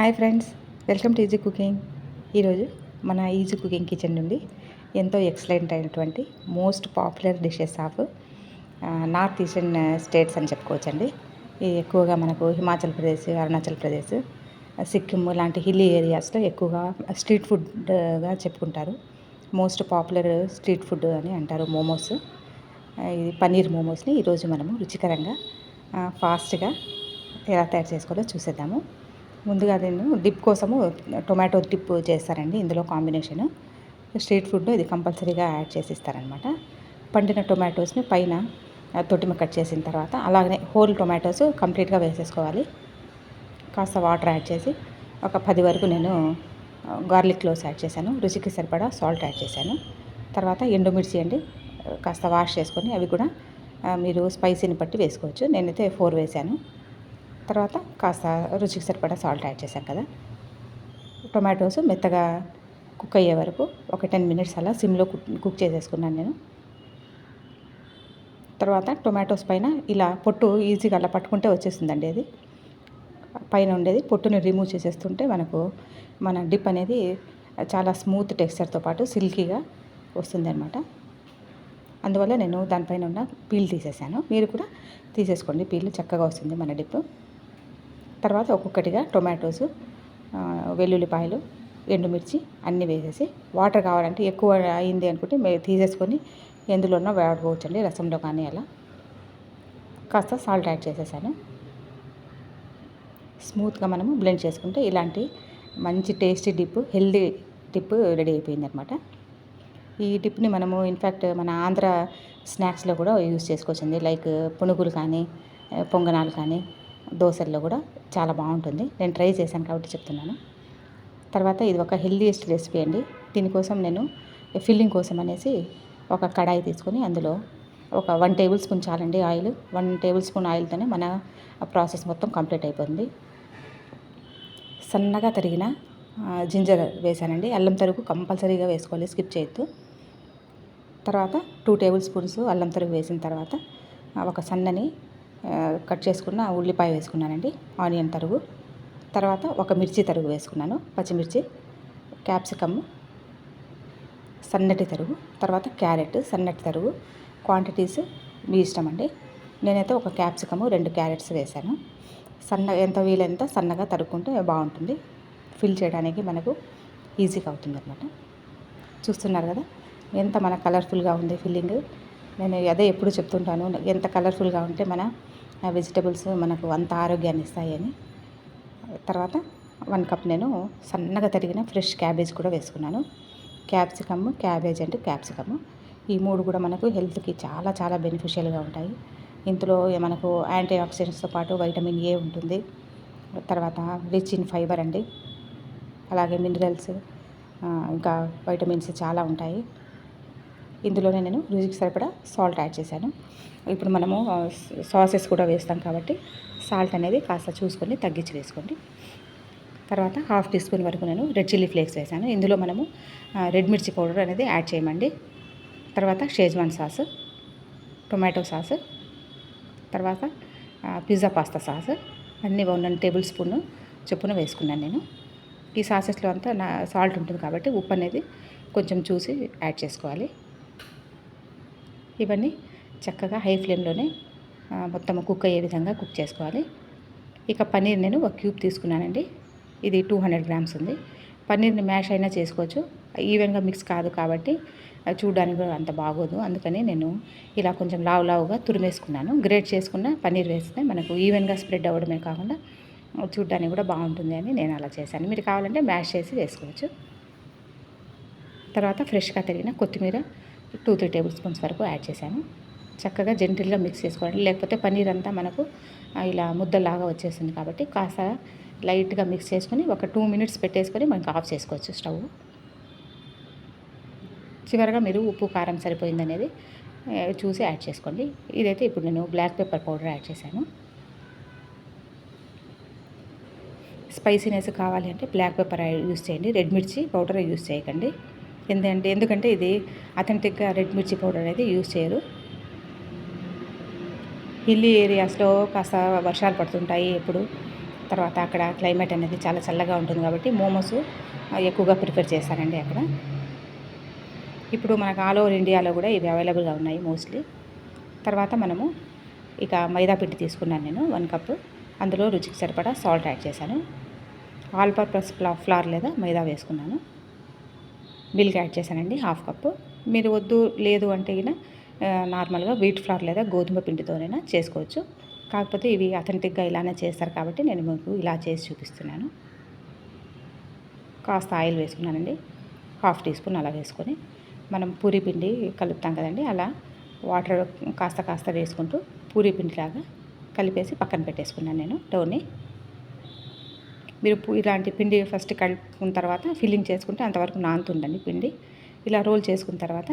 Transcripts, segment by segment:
Hi friends welcome to easy cooking. ఈరోజు మన easy cooking kitchen నుండి ఎంతో ఎక్సలెంట్ అయినటువంటి most popular dishes of north eastern states అని చెప్పుకోవచ్చండి. ఇది ఎక్కువగా మనకు హిమాచల్ ప్రదేశ్ అరుణాచల్ ప్రదేశ్ సిక్కిం లాంటి హిల్లీ ఏరియాస్లో ఎక్కువగా స్ట్రీట్ ఫుడ్గా చెప్పుకుంటారు. మోస్ట్ పాపులర్ స్ట్రీట్ ఫుడ్ అని అంటారు మోమోస్. ఇది పన్నీర్ మోమోస్ని ఈరోజు మనము రుచికరంగా ఫాస్ట్గా ఎలా తయారు చేసుకోవాలో చూసేద్దాము. ముందుగా నేను డిప్ కోసము టొమాటో డిప్ చేస్తారండి ఇందులో కాంబినేషన్. స్ట్రీట్ ఫుడ్ ఇది కంపల్సరీగా యాడ్ చేసి ఇస్తారనమాట పండిన టొమాటోస్ని పైన తొట్టిమ కట్ చేసిన తర్వాత అలాగనే హోల్ టొమాటోస్ కంప్లీట్గా వేసేసుకోవాలి. కాస్త వాటర్ యాడ్ చేసి ఒక పది వరకు నేను గార్లిక్ క్లోవ్స్ యాడ్ చేశాను. రుచికి సరిపడా సాల్ట్ యాడ్ చేశాను. తర్వాత ఎండుమిర్చి అండి కాస్త వాష్ చేసుకొని అవి కూడా మీరు స్పైసీని బట్టి వేసుకోవచ్చు. నేనైతే ఫోర్ వేశాను. తర్వాత కాస్త రుచికి సరిపడా సాల్ట్ యాడ్ చేశాను కదా. టొమాటోస్ మెత్తగా కుక్ అయ్యే వరకు ఒక టెన్ మినిట్స్ అలా సిమ్లో కుక్ చేసేసుకున్నాను నేను. తర్వాత టొమాటోస్ పైన ఇలా పొట్టు ఈజీగా అలా పట్టుకుంటే వచ్చేస్తుందండి అది. పైన ఉండేది పొట్టుని రిమూవ్ చేసేస్తుంటే మనకు మన డిప్ అనేది చాలా స్మూత్ టెక్స్చర్తో పాటు సిల్కీగా వస్తుందన్నమాట. అందువల్ల నేను దానిపైన ఉన్న పీల్ తీసేసాను. మీరు కూడా తీసేసుకోండి పీల్ చక్కగా వస్తుంది మన డిప్. తర్వాత ఒక్కొక్కటిగా టొమాటోస్ వెల్లుల్లిపాయలు ఎండుమిర్చి అన్నీ వేసేసి వాటర్ కావాలంటే ఎక్కువ అయింది అనుకుంటే తీసేసుకొని ఎందులోనో వాడుకోవచ్చండి రసంలో కానీ అలా. కాస్త సాల్ట్ యాడ్ చేసేసాను. స్మూత్గా మనము బ్లెండ్ చేసుకుంటే ఇలాంటి మంచి tasty dip healthy dip ready అయిపోయింది అనమాట ఈ డిప్ని మనము ఇన్ఫ్యాక్ట్ మన ఆంధ్ర స్నాక్స్లో కూడా యూజ్ చేసుకోవచ్చండి. లైక్ పునుగులు కానీ పొంగనాలు కానీ దోశల్లో కూడా చాలా బాగుంటుంది. నేను ట్రై చేశాను కాబట్టి చెప్తున్నాను. తర్వాత ఇది ఒక హెల్దీయెస్ట్ రెసిపీ అండి. దీనికోసం నేను ఫిల్లింగ్ కోసం అనేసి ఒక కడాయి తీసుకొని అందులో ఒక వన్ టేబుల్ స్పూన్ చాలండి ఆయిల్. వన్ టేబుల్ స్పూన్ ఆయిల్తోనే మన ప్రాసెస్ మొత్తం కంప్లీట్ అయిపోతుంది. సన్నగా తరిగిన జింజర్ వేసానండి అల్లం తరుగు కంపల్సరీగా వేసుకోవాలి. స్కిప్ చేయొద్దు. తర్వాత టూ టేబుల్ స్పూన్స్ అల్లం తరుగు వేసిన తర్వాత ఒక సన్నని కట్ చేసుకున్న ఉల్లిపాయ వేసుకున్నానండి ఆనియన్ తరుగు. తర్వాత ఒక మిర్చి తరుగు వేసుకున్నాను పచ్చిమిర్చి క్యాప్సికమ్ సన్నటి తరుగు. తర్వాత క్యారెట్ సన్నటి తరుగు. క్వాంటిటీస్ మీ ఇష్టం అండి. నేనైతే ఒక క్యాప్సికము రెండు క్యారెట్స్ వేశాను. సన్న ఎంత వీలైనంత సన్నగా తరుక్కుంటే బాగుంటుంది. ఫిల్ చేయడానికి మనకు ఈజీగా అవుతుంది అనమాట చూస్తున్నారు కదా ఎంత మన కలర్ఫుల్గా ఉంది ఫిల్లింగ్. నేను అదే ఎప్పుడు చెప్తుంటాను ఎంత కలర్ఫుల్గా ఉంటే మన వెజిటబుల్స్ మనకు అంత ఆరోగ్యాన్ని ఇస్తాయని. తర్వాత వన్ కప్ నేను సన్నగా తరిగిన ఫ్రెష్ క్యాబేజ్ కూడా వేసుకున్నాను. Capsicum cabbage and capsicum. ఈ మూడు కూడా మనకు హెల్త్కి చాలా చాలా బెనిఫిషియల్గా ఉంటాయి. ఇందులో మనకు యాంటీ ఆక్సిడెంట్స్తో పాటు వైటమిన్ ఏ ఉంటుంది. తర్వాత రిచ్ ఇన్ ఫైబర్ అండి. అలాగే మినరల్స్ ఇంకా వైటమిన్స్ చాలా ఉంటాయి. ఇందులోనే నేను రుచికి సరిపడా సాల్ట్ యాడ్ చేశాను. ఇప్పుడు మనము సాసెస్ కూడా వేస్తాం కాబట్టి సాల్ట్ అనేది కాస్త చూసుకొని తగ్గించి వేసుకోండి. తర్వాత హాఫ్ టీ స్పూన్ వరకు నేను రెడ్ చిల్లీ ఫ్లేక్స్ వేసాను ఇందులో మనము రెడ్ మిర్చి పౌడర్ అనేది యాడ్ చేయమండి. తర్వాత షేజ్వాన్ సాస్ టొమాటో సాస్ తర్వాత పిజ్జా పాస్తా సాస్ అన్నీ వన్ టేబుల్ స్పూన్ చొప్పున వేసుకున్నాను నేను. ఈ సాసెస్లో అంతా నా సాల్ట్ ఉంటుంది కాబట్టి ఉప్పు అనేది కొంచెం చూసి యాడ్ చేసుకోవాలి. ఇవన్నీ చక్కగా హై ఫ్లేమ్లోనే మొత్తం కుక్ అయ్యే విధంగా కుక్ చేసుకోవాలి. ఇక పన్నీర్ నేను ఒక క్యూబ్ తీసుకున్నానండి. ఇది టూ హండ్రెడ్ గ్రామ్స్ ఉంది. పన్నీర్ని మ్యాష్ అయినా చేసుకోవచ్చు. ఈవెన్గా మిక్స్ కాదు కాబట్టి చూడడానికి కూడా అంత బాగోదు. అందుకని నేను ఇలా కొంచెం లావు లావుగా తురిమేసుకున్నాను. గ్రేట్ చేసుకున్న పన్నీర్ వేస్తే మనకు ఈవెన్గా స్ప్రెడ్ అవ్వడమే కాకుండా చూడడానికి కూడా బాగుంటుంది అని నేను అలా చేశాను. మీరు కావాలంటే మ్యాష్ చేసి వేసుకోవచ్చు. తర్వాత ఫ్రెష్గా తరిగిన కొత్తిమీర టూ త్రీ టేబుల్ స్పూన్స్ వరకు యాడ్ చేశాను. చక్కగా జెంటిల్గా మిక్స్ చేసుకోవాలి. లేకపోతే పన్నీర్ అంతా మనకు ఇలా ముద్దలాగా వచ్చేస్తుంది కాబట్టి కాస్త లైట్గా మిక్స్ చేసుకొని ఒక టూ మినిట్స్ పెట్టేసుకొని మనకు ఆఫ్ చేసుకోవచ్చు స్టవ్. చివరిగా మీరు ఉప్పు కారం సరిపోయింది అనేది చూసి యాడ్ చేసుకోండి. ఇదైతే ఇప్పుడు నేను బ్లాక్ పెప్పర్ పౌడర్ యాడ్ చేశాను. స్పైసీనెస్ కావాలి అంటే బ్లాక్ పెప్పర్ యూస్ చేయండి. రెడ్ మిర్చి పౌడర్ యూస్ చేయకండి. ఎందుకంటే ఎందుకంటే ఇది అథెంటిక్గా రెడ్ మిర్చి పౌడర్ అనేది యూస్ చేయరు. హిల్లీ ఏరియాస్లో కాస్త వర్షాలు పడుతుంటాయి ఎప్పుడు. తర్వాత అక్కడ క్లైమేట్ అనేది చాలా చల్లగా ఉంటుంది కాబట్టి మోమోస్ ఎక్కువగా ప్రిఫర్ చేస్తారండి అక్కడ. ఇప్పుడు మనకు ఆల్ ఓవర్ ఇండియాలో కూడా ఇవి అవైలబుల్గా ఉన్నాయి మోస్ట్లీ. తర్వాత మనము ఇక మైదా పిండి తీసుకున్నాను నేను వన్ కప్. అందులో రుచికి సరిపడా సాల్ట్ యాడ్ చేశాను. ఆల్ పర్పస్ ఫ్లార్ లేదా మైదా వేసుకున్నాను. మిల్క్ యాడ్ చేశానండి హాఫ్ కప్పు. మీరు వద్దు లేదు అంటే ఇక నార్మల్గా వీట్ ఫ్లవర్ లేదా గోధుమ పిండితోనైనా చేసుకోవచ్చు. కాకపోతే ఇవి అథెంటిక్గా ఇలానే చేస్తారు కాబట్టి నేను మీకు ఇలా చేసి చూపిస్తున్నాను. కాస్త ఆయిల్ వేసుకున్నానండి హాఫ్ టీ స్పూన్ అలా వేసుకొని. మనం పూరి పిండి కలుపుతాం కదండి అలా వాటర్ కాస్త కాస్త వేసుకుంటూ పూరి పిండిలాగా కలిపేసి పక్కన పెట్టేసుకున్నాను నేను డోని. మీరు ఇలాంటి పిండి ఫస్ట్ కలుపుకున్న తర్వాత ఫిల్లింగ్ చేసుకుంటే అంతవరకు నానుతుందండి పిండి. ఇలా రోల్ చేసుకున్న తర్వాత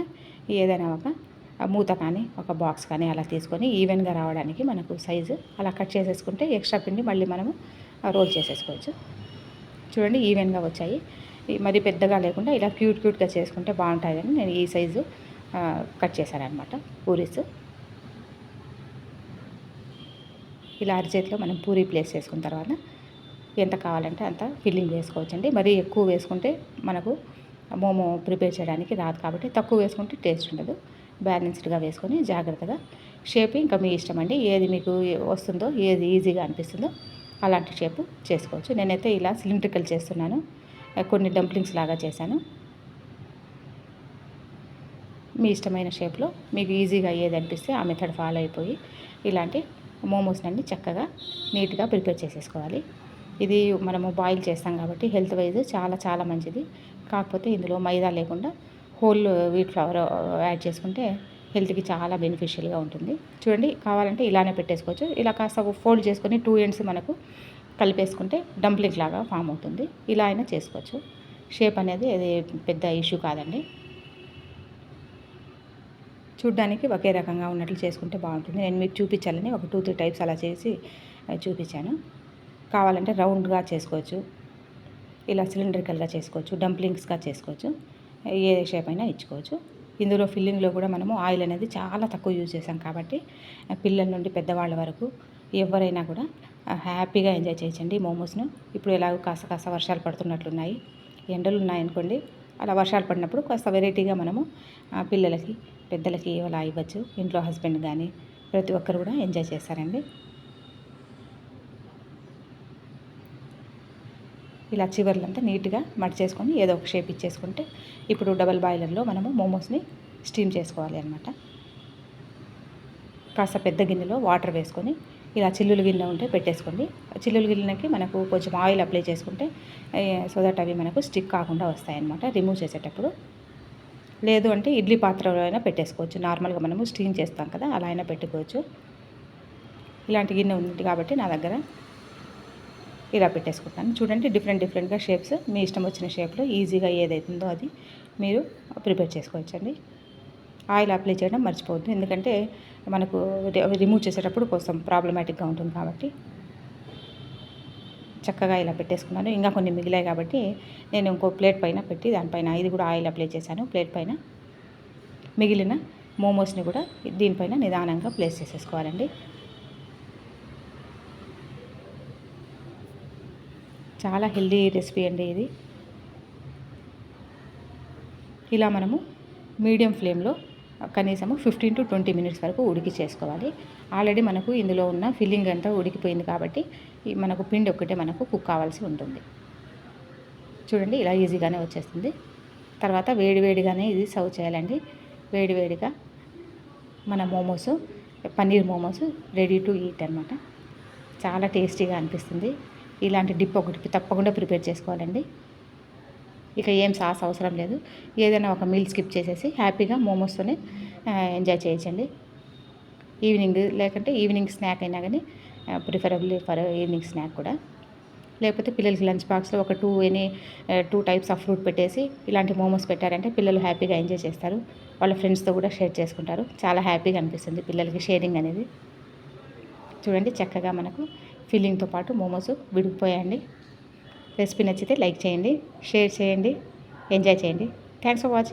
ఏదైనా ఒక మూత కానీ ఒక బాక్స్ కానీ అలా తీసుకొని ఈవెన్గా రావడానికి మనకు సైజు అలా కట్ చేసేసుకుంటే ఎక్స్ట్రా పిండి మళ్ళీ మనము రోల్ చేసేసుకోవచ్చు. చూడండి ఈవెన్గా వచ్చాయి. మరి పెద్దగా లేకుండా ఇలా క్యూట్ క్యూట్గా చేసుకుంటే బాగుంటుందని నేను ఈ సైజు కట్ చేశాను పూరీస్. ఇలా అరిచేతిలో మనం పూరీ ప్లేస్ చేసుకున్న తర్వాత ఎంత కావాలంటే అంత ఫిల్లింగ్ వేసుకోవచ్చండి మరీ ఎక్కువ వేసుకుంటే మనకు మోమో ప్రిపేర్ చేయడానికి రాదు కాబట్టి తక్కువ వేసుకుంటే టేస్ట్ ఉండదు. బ్యాలెన్స్డ్గా వేసుకొని జాగ్రత్తగా షేప్ ఇంకా మీ ఇష్టం అండి ఏది మీకు వస్తుందో ఏది ఈజీగా అనిపిస్తుందో అలాంటి షేపు చేసుకోవచ్చు. నేనైతే ఇలా సిలిండ్రికల్ చేస్తున్నాను. కొన్ని డంప్లింగ్స్ లాగా చేశాను. మీ ఇష్టమైన షేప్లో మీకు ఈజీగా ఏది అనిపిస్తే ఆ మెథడ్ ఫాలో అయిపోయి ఇలాంటి మోమోస్ అన్ని చక్కగా నీట్గా ప్రిపేర్ చేసేసుకోవాలి. ఇది మనము బాయిల్ చేస్తాం కాబట్టి హెల్త్ వైజ్ చాలా చాలా మంచిది. కాకపోతే ఇందులో మైదా లేకుండా హోల్ వీట్ ఫ్లవర్ యాడ్ చేసుకుంటే హెల్త్కి చాలా బెనిఫిషియల్గా ఉంటుంది. చూడండి కావాలంటే ఇలానే పెట్టేసుకోవచ్చు. ఇలా కాస్త ఫోల్డ్ చేసుకొని టూ ఎండ్స్ మనకు కలిపేసుకుంటే డంప్లింగ్ లాగా ఫామ్ అవుతుంది. ఇలా అయినా చేసుకోవచ్చు. షేప్ అనేది అది పెద్ద ఇష్యూ కాదండి. చూడ్డానికి ఒకే రకంగా ఉన్నట్లు చేసుకుంటే బాగుంటుంది. నేను మీకు చూపించాలని ఒక టూ త్రీ టైప్స్ అలా చేసి చూపించాను. కావాలంటే రౌండ్గా చేసుకోవచ్చు. ఇలా సిలిండ్రికల్గా చేసుకోవచ్చు డంప్లింగ్స్గా చేసుకోవచ్చు ఏ షేప్ అయినా ఇచ్చుకోవచ్చు. ఇందులో ఫిల్లింగ్లో కూడా మనము ఆయిల్ అనేది చాలా తక్కువ యూజ్ చేసాం కాబట్టి పిల్లల నుండి పెద్దవాళ్ళ వరకు ఎవరైనా కూడా హ్యాపీగా ఎంజాయ్ చేయొచ్చండి మోమోస్ను. ఇప్పుడు ఎలాగో కాస్త కాస్త వర్షాలు పడుతున్నట్లున్నాయి. ఎండలు ఉన్నాయనుకోండి అలా వర్షాలు పడినప్పుడు కాస్త వెరైటీగా మనము పిల్లలకి పెద్దలకి అలా ఇవ్వచ్చు ఇంట్లో హస్బెండ్ కానీ ప్రతి ఒక్కరు కూడా ఎంజాయ్ చేస్తారండి. ఇలా చివర్లంతా నీట్గా మడిచేసుకొని ఏదో ఒక షేప్ ఇచ్చేసుకుంటే ఇప్పుడు డబల్ బాయిలర్లో మనము మోమోస్ని స్టీమ్ చేసుకోవాలి అనమాట కాస్త పెద్ద గిన్నెలో వాటర్ వేసుకొని ఇలా చిల్లులు గిన్నె ఉంటే పెట్టేసుకోండి. చిల్లులు గిన్నెకి మనకు కొంచెం ఆయిల్ అప్లై చేసుకుంటే సో దట్ అవి మనకు స్టిక్ కాకుండా వస్తాయన్నమాట రిమూవ్ చేసేటప్పుడు. లేదు అంటే ఇడ్లీ పాత్రలో అయినా పెట్టేసుకోవచ్చు. నార్మల్గా మనము స్టీమ్ చేస్తాం కదా అలా అయినా పెట్టుకోవచ్చు. ఇలాంటి గిన్నె ఉంది కాబట్టి నా దగ్గర ఇలా పెట్టేసుకుంటాను. చూడండి డిఫరెంట్ డిఫరెంట్గా షేప్స్ మీ ఇష్టం వచ్చిన షేప్లో ఈజీగా ఏదైతుందో అది మీరు ప్రిపేర్ చేసుకోవచ్చండి. ఆయిల్ అప్లై చేయడం మర్చిపోవద్దు. ఎందుకంటే మనకు రిమూవ్ చేసేటప్పుడు కొంచెం ప్రాబ్లమాటిక్గా ఉంటుంది కాబట్టి. చక్కగా ఇలా పెట్టేసుకున్నాను. ఇంకా కొన్ని మిగిలాయి కాబట్టి నేను ఇంకో ప్లేట్ పైన పెట్టి దానిపైన ఇది కూడా ఆయిల్ అప్లై చేశాను. ప్లేట్ పైన మిగిలిన మోమోస్ని కూడా దీనిపైన నిదానంగా ప్లేస్ చేసేసుకోవాలండి. చాలా హెల్దీ రెసిపీ అండి ఇది. ఇలా మనము మీడియం ఫ్లేమ్లో కనీసము ఫిఫ్టీన్ టు ట్వంటీ మినిట్స్ వరకు ఉడికి చేసుకోవాలి. ఆల్రెడీ మనకు ఇందులో ఉన్న ఫిల్లింగ్ అంతా ఉడికిపోయింది కాబట్టి మనకు పిండి ఒక్కటే మనకు కుక్ కావాల్సి ఉంటుంది. చూడండి ఇలా ఈజీగానే వచ్చేస్తుంది. తర్వాత వేడివేడిగానే ఇది సర్వ్ చేయాలండి. వేడివేడిగా మన momos paneer momos ready to eat అనమాట చాలా టేస్టీగా అనిపిస్తుంది. ఇలాంటి డిప్ ఒకటి తప్పకుండా ప్రిపేర్ చేసుకోవాలండి. ఇక ఏం సాస్ అవసరం లేదు. ఏదైనా ఒక మీల్ స్కిప్ చేసేసి హ్యాపీగా మోమోస్తోనే ఎంజాయ్ చేయొచ్చండి. ఈవినింగ్ లేకుంటే ఈవినింగ్ స్నాక్ అయినా కానీ ప్రిఫరబుల్ ఫర్ ఈవినింగ్ స్నాక్ కూడా. లేకపోతే పిల్లలకి లంచ్ బాక్స్లో ఒక two any two types of fruit పెట్టేసి ఇలాంటి మోమోస్ పెట్టారంటే పిల్లలు హ్యాపీగా ఎంజాయ్ చేస్తారు. వాళ్ళ ఫ్రెండ్స్తో కూడా షేర్ చేసుకుంటారు. చాలా హ్యాపీగా అనిపిస్తుంది పిల్లలకి షేరింగ్ అనేది. చూడండి చక్కగా మనకు ఫిల్లింగ్తో పాటు మోమోస్ విడిగిపోయండి రెసిపీ నచ్చితే లైక్ చేయండి షేర్ చేయండి ఎంజాయ్ చేయండి. Thanks for watching.